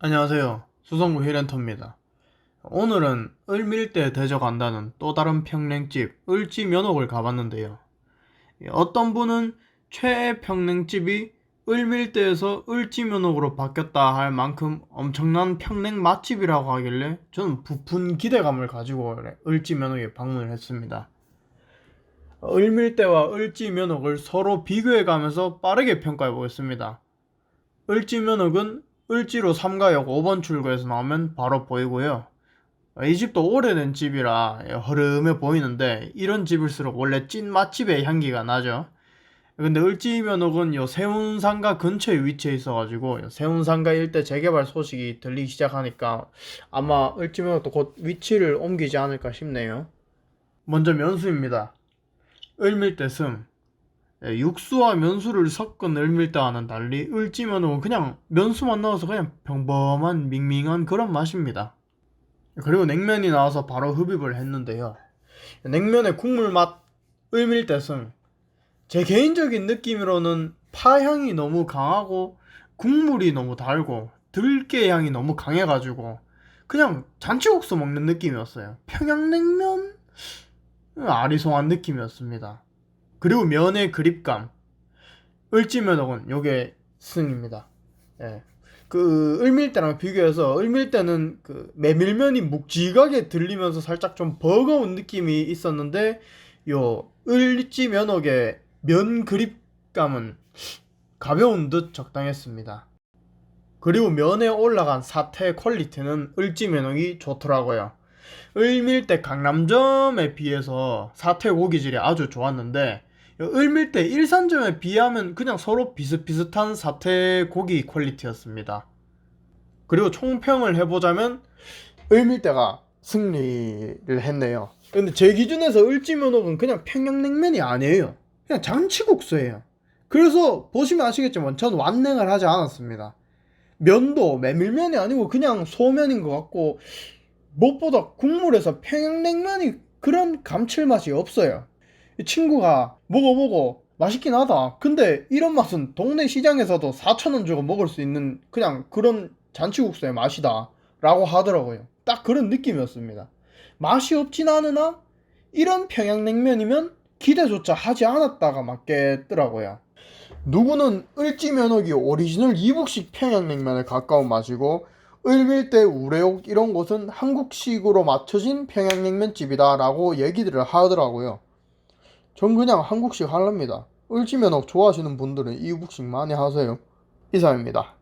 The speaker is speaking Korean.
안녕하세요. 수성구 힐렌터입니다. 오늘은 을밀대 대저간다는 또 다른 평냉집 을지 면옥을 가봤는데요. 어떤 분은 최애 평냉집이 을밀대에서 을지 면옥으로 바뀌었다 할 만큼 엄청난 평냉 맛집이라고 하길래 저는 부푼 기대감을 가지고 을지 면옥에 방문을 했습니다. 을밀대와 을지 면옥을 서로 비교해 가면서 빠르게 평가해 보겠습니다. 을지 면옥은 을지로 3가역 5번 출구에서 나오면 바로 보이고요. 이 집도 오래된 집이라 허름해 보이는데 이런 집일수록 원래 찐 맛집의 향기가 나죠. 근데 을지면옥은 요 세운상가 근처에 위치해 있어가지고 요 세운상가 일대 재개발 소식이 들리기 시작하니까 아마 을지면옥도 곧 위치를 옮기지 않을까 싶네요. 먼저 면수입니다. 을밀대 승. 예, 육수와 면수를 섞은 을밀대와는 달리 을지면은 그냥 면수만 넣어서 그냥 평범한 밍밍한 그런 맛입니다. 그리고 냉면이 나와서 바로 흡입을 했는데요. 냉면의 국물 맛 을밀대승. 제 개인적인 느낌으로는 파 향이 너무 강하고 국물이 너무 달고 들깨 향이 너무 강해가지고 그냥 잔치국수 먹는 느낌이었어요. 평양냉면 아리송한 느낌이었습니다. 그리고 면의 그립감. 을지면옥은 요게 승입니다. 예. 그 을밀대랑 비교해서 을밀대는 그 메밀면이 묵직하게 들리면서 살짝 좀 버거운 느낌이 있었는데 요 을지면옥의 면 그립감은 가벼운 듯 적당했습니다. 그리고 면에 올라간 사태 퀄리티는 을지면옥이 좋더라고요. 을밀대 강남점에 비해서 사태 고기질이 아주 좋았는데 을밀대 일산점에 비하면 그냥 서로 비슷비슷한 사태 고기 퀄리티였습니다. 그리고 총평을 해보자면 을밀대가 승리를 했네요. 근데 제 기준에서 을지면옥은 그냥 평양냉면이 아니에요. 그냥 잔치국수예요. 그래서 보시면 아시겠지만 전 완냉을 하지 않았습니다. 면도 메밀면이 아니고 그냥 소면인 것 같고 무엇보다 국물에서 평양냉면이 그런 감칠맛이 없어요. 이 친구가 먹어보고 맛있긴 하다. 근데 이런 맛은 동네 시장에서도 4,000원 주고 먹을 수 있는 그냥 그런 잔치국수의 맛이다. 라고 하더라고요. 딱 그런 느낌이었습니다. 맛이 없진 않으나 이런 평양냉면이면 기대조차 하지 않았다가 맞겠더라고요. 누구는 을지면옥이 오리지널 이북식 평양냉면에 가까운 맛이고 을밀대 우레옥 이런 곳은 한국식으로 맞춰진 평양냉면집이다 라고 얘기들을 하더라고요. 전 그냥 한국식 할랍니다. 을지면옥 좋아하시는 분들은 이북식 많이 하세요. 이상입니다.